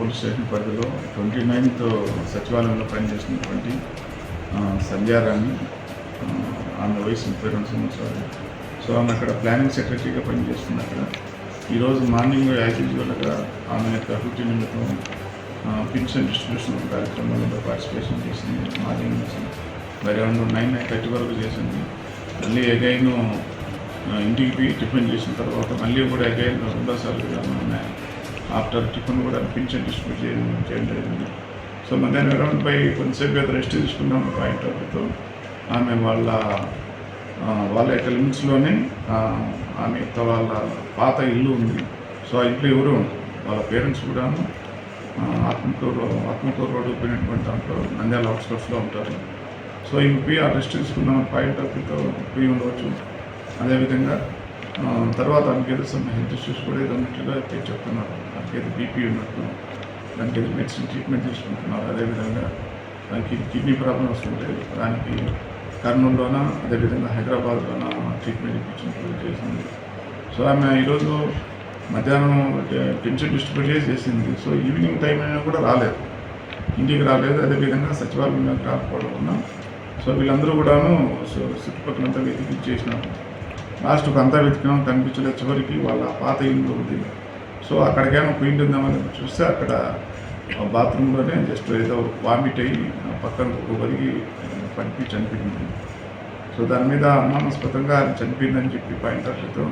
Police station పరిధిలో twenty ninth సచివాలయంలో పనిచేసినటువంటి ఆ, సంధ్యారాణి ఆమె వయసు ముప్పై రెండు సంవత్సరాలు. సో ఆమె అక్కడ ప్లానింగ్ సెక్రటరీగా పనిచేస్తుంది అక్కడ. ఈరోజు మార్నింగ్ యాజ్ యూజువల్గా ఆమె యొక్క డ్యూటీ నిమిత్తం పింఛన్ డిస్ట్రిబ్యూషన్ కార్యక్రమంలో పార్టిసిపేషన్ చేసింది మార్నింగ్ నుంచి మరి అరౌండ్ నైన్ నైన్ థర్టీ వరకు చేసింది. మళ్ళీ అగైన్ ఇంటికి టిఫిన్ చేసిన తర్వాత మళ్ళీ కూడా అగైన్ రెండోసార్లు ఆఫ్టర్ టిఫిన్ కూడా పింఛన్ డిస్ట్రిబ్యూట్ చేయడం చేయడం జరిగింది. సో మధ్యాహ్నం అరౌండ్ పై కొంతసేపు అయితే రెస్ట్ తీసుకున్నాం పాయింట్ ఆఫ్తో ఆమె వాళ్ళ వాళ్ళ యొక్క లిమిట్స్లోనే ఆమె వాళ్ళ పాత ఇల్లు ఉంది. సో ఆ ఇంట్లో ఎవరు? వాళ్ళ పేరెంట్స్ కూడాను ఆత్మకూరు ఆత్మకూరు రోడ్డు పోయినటువంటి దాంట్లో నంద్యాల అవుట్స్కట్స్లో ఉంటారు. సో ఈ ఆ రెస్ట్ తీసుకున్న పాయింట్ ఆఫ్ వ్యూతో పోయి ఉండవచ్చు. అదేవిధంగా తర్వాత ఆమెకి ఏదో హెల్త్ ఇష్యూస్ కూడా ఏదో ఉన్నట్లుగా అయితే చెప్తున్నారు. ఆమెకి ఏదో బీపీ ఉన్నట్టు దానికి మెడిసిన్ ట్రీట్మెంట్ తీసుకుంటున్నారు అదేవిధంగా దానికి కిడ్నీ ప్రాబ్లమ్ వస్తుంటే దానికి కర్నూలులోన అదేవిధంగా హైదరాబాద్లోన ట్రీట్మెంట్ ఇప్పించినట్లు చేసింది. సో ఆమె ఈరోజు మధ్యాహ్నం పెన్షన్ డిస్ట్రిబ్యూట్ చేసి చేసింది. సో ఈవినింగ్ టైం అయినా కూడా రాలేదు. ఇంటికి రాలేదు. అదేవిధంగా సచివాలయం రాకపోవడం వలన సో వీళ్ళందరూ కూడాను సో చుట్టుపక్కలంతా వెతికి చేసిన లాస్ట్ ఒక అంతా వెతికినాం. కనిపించలేదు చివరికి. వాళ్ళ పాత ఇల్లు ఉంది సో అక్కడికైనా పోయింట్ ఉందామని చూస్తే అక్కడ బాత్రూంలోనే జస్ట్ ఏదో వామిట్ అయ్యి పక్కన ఒకరికి పడిపి చనిపోయింది. సో దాని మీద అనుమానాస్పదంగా ఆయన చనిపోయిందని చెప్పి పాయింట్ ఆఫ్తో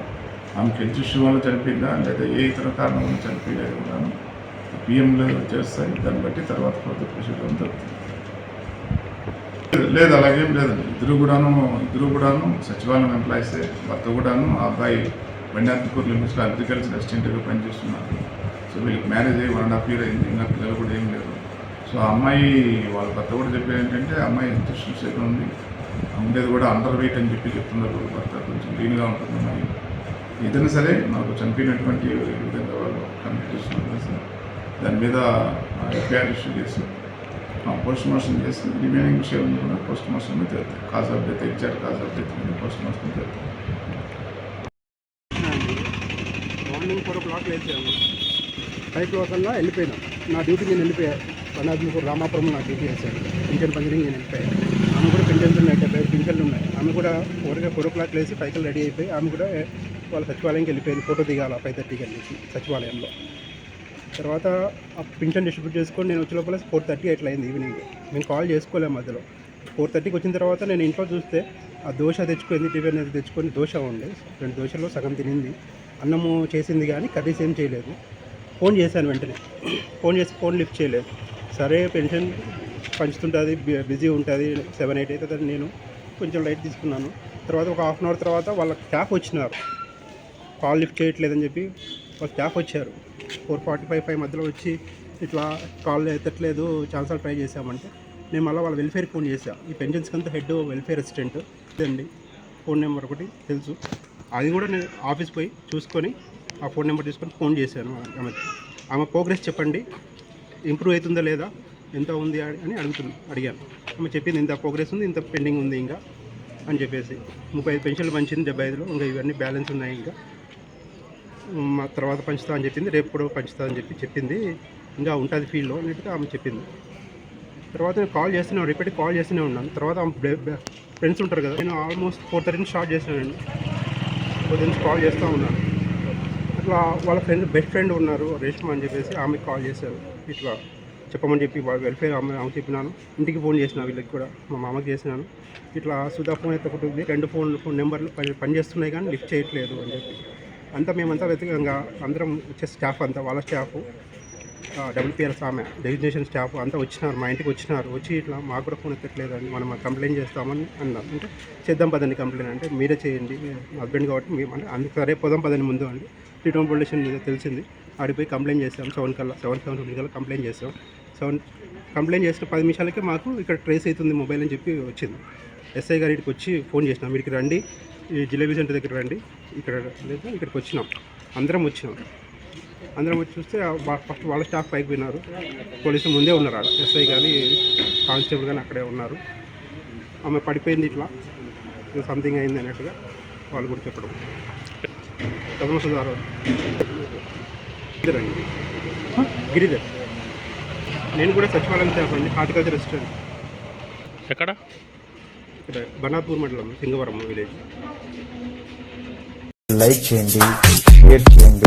ఆమెకి హెల్త్ ఇష్యూ వల్ల చనిపోయిందా లేదా ఏ ఇతర కారణం వల్ల చనిపోయేది కూడాను పిఎంలో చేస్తాయి. దాన్ని బట్టి తర్వాత ఫర్దర్ ప్రొసీజర్ జరుగుతుంది. లేదు అలాగేం లేదండి. ఇద్దరు కూడాను ఇద్దరు కూడాను సచివాలయం ఎంప్లాయీసే. భర్త కూడాను ఆ అబ్బాయి బండార్పూర్ లిమిట్స్లో అగ్రికల్చర్ అసిస్టెంట్గా పనిచేస్తున్నారు. సో వీళ్ళకి మ్యారేజ్ అయ్యి వన్ అండ్ హాఫ్ ఇయర్ అయింది. ఇంకా పిల్లలు కూడా ఏం లేరు. సో ఆ అమ్మాయి వాళ్ళ భర్త కూడా చెప్పేది ఏంటంటే అమ్మాయి ఎంత ఇష్యూస్ ఉంది ఉండేది కూడా అండర్ వెయిట్ అని చెప్పి చెప్తున్నారు భర్త. కొంచెం లీన్గా ఉంటుంది అమ్మాయి. ఏదైనా సరే నాకు చనిపోయినటువంటి విధంగా వాళ్ళు కంప్లీట్ చేస్తున్నారు సార్. దాని మీద ఎఫ్ఐఆర్ ఇష్యూ చేసి పోస్ట్ మార్టం చేసి రిమైనింగ్ విషయం కూడా పోస్ట్ మార్టం మీద తేలుతాయి cause of death exact cause of death మీద పోస్ట్ మార్టం తేలుతాయి మార్నింగ్ ఫోర్ ఓ క్లాక్ లేచాను ఫైవ్ క్లాక్ అలా వెళ్ళిపోయినా. నా డ్యూటీ నేను వెళ్ళిపోయా. పన్నాద్మూరు రామాపురం నా డ్యూటీ వేసాను పింఛన్ పంచరింగ్ నేను వెళ్ళిపోయాను ఆమె కూడా పింఛన్స్ ఉన్నాయి. డెబ్బై ఐదు పింఛన్లు ఉన్నాయి. ఆమె కూడా ఫోర్గా ఫోర్ ఓ క్లాక్ లేచి పైకి రెడీ అయిపోయి ఆమె కూడా వాళ్ళ సచివాలయంకి వెళ్ళిపోయింది. ఫోటో దిగాల ఫైవ్ థర్టీకి వెళ్ళేసి సచివాలయంలో. తర్వాత ఆ పింఛన్ డిస్ట్రిబ్యూట్ చేసుకొని నేను వచ్చే లోపల ఫోర్ థర్టీ అట్లా అయింది ఈవినింగ్ నేను కాల్ చేసుకోలేము మధ్యలో. ఫోర్ థర్టీకి వచ్చిన తర్వాత నేను ఇంట్లో చూస్తే ఆ దోశ తెచ్చుకుంది టిఫిన్ అనేది తెచ్చుకొని దోశ ఉండే రెండు దోశలో సగం తినింది. అన్నము చేసింది కానీ కర్రీస్ ఏం చేయలేదు. ఫోన్ చేశాను వెంటనే. ఫోన్ చేసి ఫోన్ లిఫ్ట్ చేయలేదు. సరే పెన్షన్ పంచుతుంటుంది బిజీ ఉంటుంది సెవెన్ ఎయిట్ అవుతుంది నేను కొంచెం లైట్ తీసుకున్నాను. తర్వాత ఒక హాఫ్ అన్ అవర్ తర్వాత వాళ్ళ స్టాఫ్ వచ్చినారు. కాల్ లిఫ్ట్ చేయట్లేదని చెప్పి వాళ్ళ స్టాఫ్ వచ్చారు. ఫోర్ ఫార్టీ ఫైవ్ ఫైవ్ మధ్యలో వచ్చి ఇట్లా కాల్ ఎత్తట్లేదు చాలాసార్లు ట్రై చేసామంటే నేను మళ్ళీ వాళ్ళ వెల్ఫేర్ ఫోన్ చేశాను ఈ పెన్షన్స్కి అంతా హెడ్ వెల్ఫేర్ అసిస్టెంట్ ఇదండి. ఫోన్ నెంబర్ ఒకటి తెలుసు. అది కూడా నేను ఆఫీస్ పోయి చూసుకొని ఆ ఫోన్ నెంబర్ తీసుకొని ఫోన్ చేశాను ఆమెకి ఆమె ప్రోగ్రెస్ చెప్పండి ఇంప్రూవ్ అవుతుందా లేదా ఎంత ఉంది అని అని అడుగుతున్నా అడిగాను. ఆమె చెప్పింది ఇంత ప్రోగ్రెస్ ఉంది ఇంత పెండింగ్ ఉంది ఇంకా అని చెప్పేసి. ముప్పై ఐదు పెన్షన్లు పంచింది డెబ్బై ఐదులో ఇంకా ఇవన్నీ బ్యాలెన్స్ ఉన్నాయి ఇంకా. మా తర్వాత పంచుతా అని చెప్పింది రేపు కూడా పంచుతా అని చెప్పి చెప్పింది. ఇంకా ఉంటుంది ఫీల్డ్లో అన్నట్టుగా ఆమె చెప్పింది. తర్వాత నేను కాల్ చేస్తూనే రిపీట్ కాల్ చేస్తూనే ఉన్నాను. తర్వాత ఆమె ఫ్రెండ్స్ ఉంటారు కదా నేను ఆల్మోస్ట్ ఫోర్ థర్టీని స్టార్ట్ చేసినానండి గురించి నుంచి కాల్ చేస్తూ ఉన్నాను అట్లా వాళ్ళ ఫ్రెండ్ బెస్ట్ ఫ్రెండ్ ఉన్నారు రేష్మ అని చెప్పేసి ఆమెకి కాల్ చేశారు. ఇట్లా చెప్పమని చెప్పి వాళ్ళ వెల్ఫేర్ ఆమె ఆమె చెప్పినాను. ఇంటికి ఫోన్ చేసిన వీళ్ళకి కూడా మా మామకి చేసినాను. ఇట్లా సుధా ఫోన్ ఎత్తకుంటుంది రెండు ఫోన్ ఫోన్ నెంబర్లు పని పనిచేస్తున్నాయి కానీ లిఫ్ట్ చేయట్లేదు అని చెప్పి. అంతా మేమంతా వెతకంగా అందరం వచ్చే స్టాఫ్ అంతా వాళ్ళ స్టాఫ్ డబ్ల్యూపీఎల్స్ ఆమె డెసిగ్నేషన్ స్టాఫ్ అంతా వచ్చినారు మా ఇంటికి వచ్చినారు. వచ్చి ఇట్లా మాకు కూడా ఫోన్ ఎత్తట్లేదు అని మనం కంప్లైంట్ చేస్తామని అన్నారు. అంటే చేద్దాం పదండి కంప్లైంట్ అంటే మీరే చేయండి. హస్బెండ్ కాబట్టి మేము అంటే అందుకు సరే పోదాం పదండి ముందు అండి. రిటర్న్ పొల్యూషన్ మీద తెలిసింది. ఆడిపోయి కంప్లైంట్ చేస్తాం సెవెన్ కల్లా సెవెన్ సెవెన్ ఫిఫ్టీ కల్లా కంప్లైంట్ చేస్తాం సెవెన్ కంప్లైంట్ చేసిన పది నిమిషాలకే మాకు ఇక్కడ ట్రేస్ అవుతుంది మొబైల్ అని చెప్పి వచ్చింది. ఎస్ఐ గారి ఇక్కడికి వచ్చి ఫోన్ చేసినాం. వీడికి రండి. ఈ జిలేబీ సెంటర్ దగ్గర రండి. ఇక్కడ లేదా ఇక్కడికి వచ్చినాం. అందరం వచ్చినాం. అందరం వచ్చి చూస్తే ఫస్ట్ వాళ్ళ స్టాఫ్ పైకి పోయినారు. పోలీసులు ముందే ఉన్నారు ఆడ. ఎస్ఐ కానీ కానిస్టేబుల్ కానీ అక్కడే ఉన్నారు. ఆమె పడిపోయింది ఇట్లా. సంథింగ్ అయింది అన్నట్టుగా వాళ్ళు కూడా చెప్పడం. పద్మసుధారావు గిరిధర్ గిరిధర్. నేను కూడా సచివాలయం అండి హార్టికల్చర్ రెసిస్టెంట్ ఎక్కడ? ఇక్కడ బనాపూర్ మండలం సింగవరం విలేజ్. లైక్ చేయండి షేర్ చేయండి.